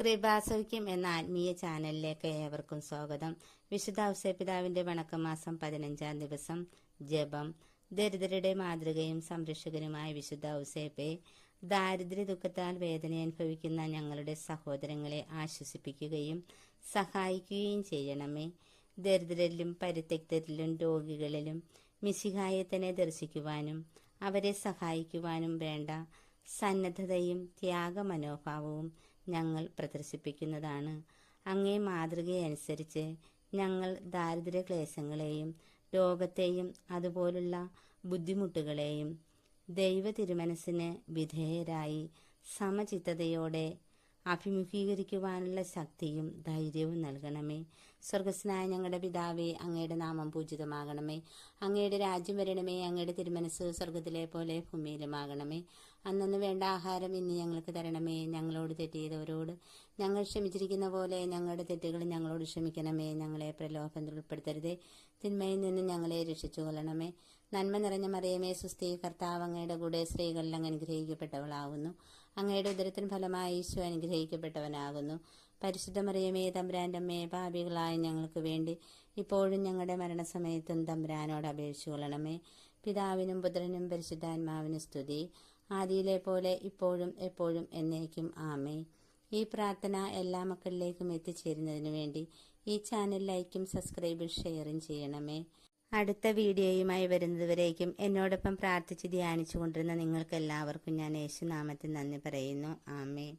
കൃപാസൗഖ്യം എന്ന ആത്മീയ ചാനലിലേക്ക് ഏവർക്കും സ്വാഗതം. വിശുദ്ധ ഔസേപിതാവിന്റെ വണക്കമാസം പതിനഞ്ചാം ദിവസം ജപം. ദരിദ്രരുടെ മാതൃകയും സംരക്ഷകനുമായ വിശുദ്ധ ഔസേപ്പെ ദാരിദ്ര്യ ദുഃഖത്താൽ വേദന അനുഭവിക്കുന്ന ഞങ്ങളുടെ സഹോദരങ്ങളെ ആശ്വസിപ്പിക്കുകയും സഹായിക്കുകയും ചെയ്യണമേ. ദരിദ്രരിലും പരിത്യക്തരിലും രോഗികളിലും മിശിഹായെ തന്നെ ദർശിക്കുവാനും അവരെ സഹായിക്കുവാനും വേണ്ട സന്നദ്ധതയും ത്യാഗമനോഭാവവും ഞങ്ങൾ പ്രദർശിപ്പിക്കുന്നതാണ്. അങ്ങേ മാതൃകയനുസരിച്ച് ഞങ്ങൾ ദാരിദ്ര്യ ക്ലേശങ്ങളെയും രോഗത്തെയും അതുപോലുള്ള ബുദ്ധിമുട്ടുകളെയും ദൈവ തിരുമനസ്സിന് വിധേയരായി സമചിത്തതയോടെ അഭിമുഖീകരിക്കുവാനുള്ള ശക്തിയും ധൈര്യവും നൽകണമേ. സ്വർഗസ്നായ ഞങ്ങളുടെ പിതാവേ അങ്ങയുടെ നാമം പൂജിതമാകണമേ. അങ്ങയുടെ രാജ്യം വരണമേ അങ്ങയുടെ തിരുമനസ് സ്വർഗത്തിലെ പോലെ ഭൂമിയിലുമാകണമേ. അന്നു വേണ്ട ആഹാരം ഇന്ന് ഞങ്ങൾക്ക് തരണമേ. ഞങ്ങളോട് തെറ്റിയതവരോട് ഞങ്ങൾ ക്ഷമിച്ചിരിക്കുന്ന പോലെ ഞങ്ങളുടെ തെറ്റുകൾ ഞങ്ങളോട് ക്ഷമിക്കണമേ. ഞങ്ങളെ പ്രലോഭനത്തിൽ ഉൾപ്പെടുത്തരുതേ തിന്മയിൽ നിന്ന് ഞങ്ങളെ രക്ഷിച്ചു കൊള്ളണമേ നന്മ നിറഞ്ഞ മറിയമേ സുസ്ഥി കർത്താവ് അങ്ങയുടെ കൂടെ സ്ത്രീകളിൽ അങ്ങ് അനുഗ്രഹിക്കപ്പെട്ടവളാകുന്നു അങ്ങയുടെ ഉദരത്തിന് ഫലമായി ഈശോ അനുഗ്രഹിക്കപ്പെട്ടവനാകുന്നു. പരിശുദ്ധ മറിയമേ തമ്പുരാന്റെ അമ്മയെ പാപികളായ ഞങ്ങൾക്ക് വേണ്ടി ഇപ്പോഴും ഞങ്ങളുടെ മരണസമയത്തും തമ്പുരാനോട് അപേക്ഷിച്ചു കൊള്ളണമേ. പിതാവിനും പുത്രനും പരിശുദ്ധാത്മാവിനും സ്തുതി. ആദിയിലെ പോലെ ഇപ്പോഴും എപ്പോഴും എന്നേക്കും ആമേ ഈ പ്രാർത്ഥന എല്ലാ മക്കളിലേക്കും എത്തിച്ചേരുന്നതിന് വേണ്ടി ഈ ചാനൽ ലൈക്കും സബ്സ്ക്രൈബും ഷെയറും ചെയ്യണമേ. അടുത്ത വീഡിയോയുമായി വരുന്നതുവരേക്കും എന്നോടൊപ്പം പ്രാർത്ഥിച്ച് ധ്യാനിച്ചു കൊണ്ടിരുന്ന നിങ്ങൾക്കെല്ലാവർക്കും ഞാൻ യേശുനാമത്തിൽ നന്ദി പറയുന്നു. ആമേ